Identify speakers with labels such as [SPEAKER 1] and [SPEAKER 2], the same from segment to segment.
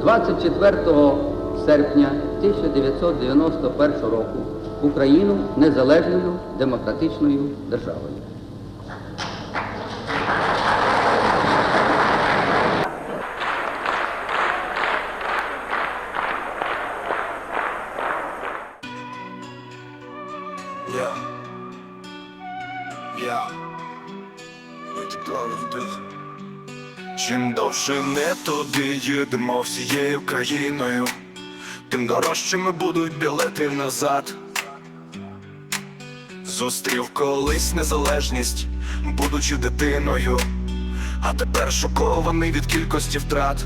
[SPEAKER 1] 24 серпня 1991 року Україну незалежною демократичною державою.
[SPEAKER 2] Yeah. Yeah. Витікали Чим довше не туди їдемо всією країною, тим дорожчими будуть білети назад. Зустрів колись незалежність, будучи дитиною, а тепер шокований від кількості втрат.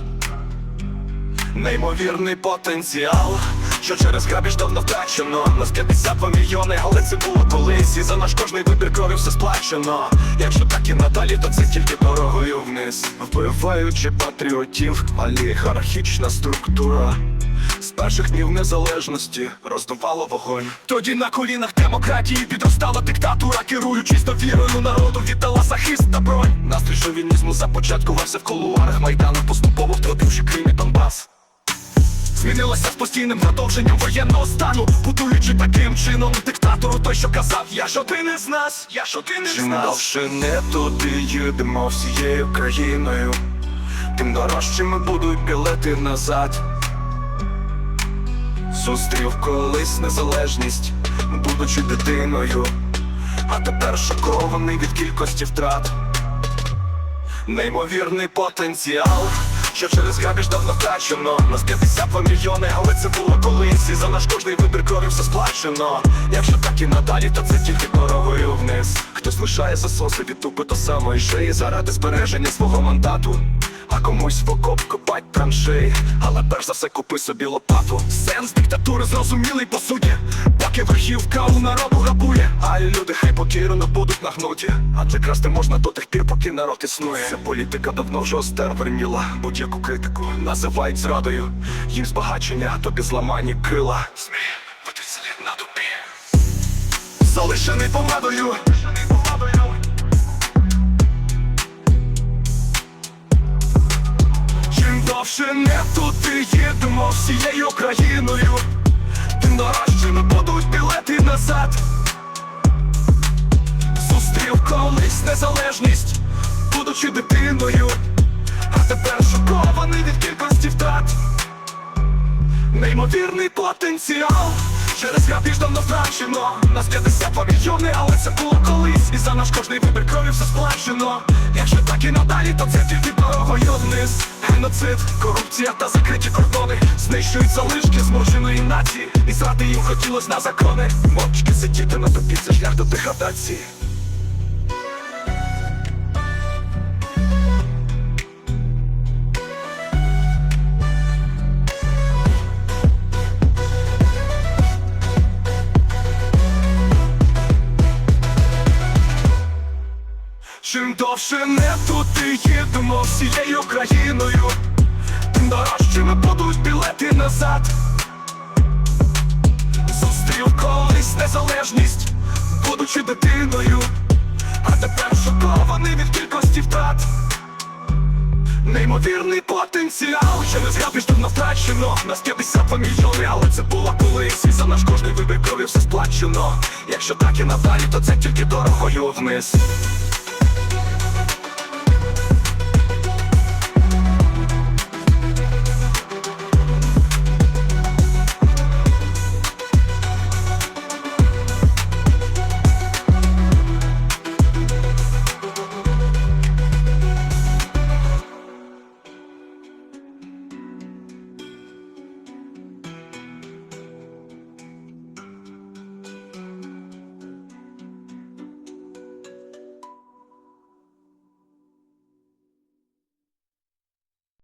[SPEAKER 2] Неймовірний потенціал, що через грабіж давно втрачено Нас 52 мільйони, але це було колись І за наш кожний вибір крові все сплачено Якщо так і надалі, то це тільки дорогою вниз Вбиваючи патріотів, олігархічна структура з перших днів незалежності роздувало вогонь. Тоді на колінах демократії підростала диктатура, керуючись довірою народу, віддала захист та бронь. Настрій шовінізму започаткувався в колуарах Майдану, поступово втративши Крим і Донбас. Змінилося з постійним продовженням воєнного стану, будуючи таким чином диктатору той, що казав, я ж один із нас, я ж один із нас. довше не туди їдемо всією країною, тим дорожчими будуть білети назад. Зустрів колись незалежність, будучи дитиною, а тепер шокований від кількості втрат. Неймовірний потенціал, що через грабіж давно втрачено. Нас 52 мільйони, але це було колись. І за наш кожний вибір все сплачено. Якщо так і надалі, то це тільки коровою вниз лишає засоси від тупи до самої шиї Заради збереження свого мандату. А комусь в окоп копать траншеї. Але перш за все купи собі лопату. Сенс диктатури зрозумілий по суті. Поки верхівка у народу грабує. А люди хай покірно будуть нагнуті Адже красти можна до тих пір, поки народ існує. Ця політика давно вже остерверніла. Будь-яку критику називають зрадою. Їм збагачення, тобі зламані крила. Змій, бути слід на дупі. Залишений помадою Чим не не туди їдемо всією країною, тим дорожчими будуть білети назад. Зустрів колись незалежність, будучи дитиною, а тепер шокований від кількості втрат. Неймовірний потенціал Через грабіж давно втрачено Нас 52 мільйони, але це було колись. І за наш кожний вибір крові все сплачено. Якщо так і надалі, то це тільки дорогою вниз. Геноцид, корупція та закриті кордони Знищують залишки змученої нації. І зради їм хотілось на закони. Мовчки сидіти на тобі, це шлях до деградації Чим довше не туди їдемо всією країною, тим дорожчими будуть білети назад. Зустрів колись незалежність, будучи дитиною, а тепер шокований від кількості втрат. Неймовірний потенціал, через грабіж давно втрачено. Нас 52 мільйони, але це була колись. І за наш кожний вибір крові все сплачено. Якщо так і надалі, то це тільки дорогою вниз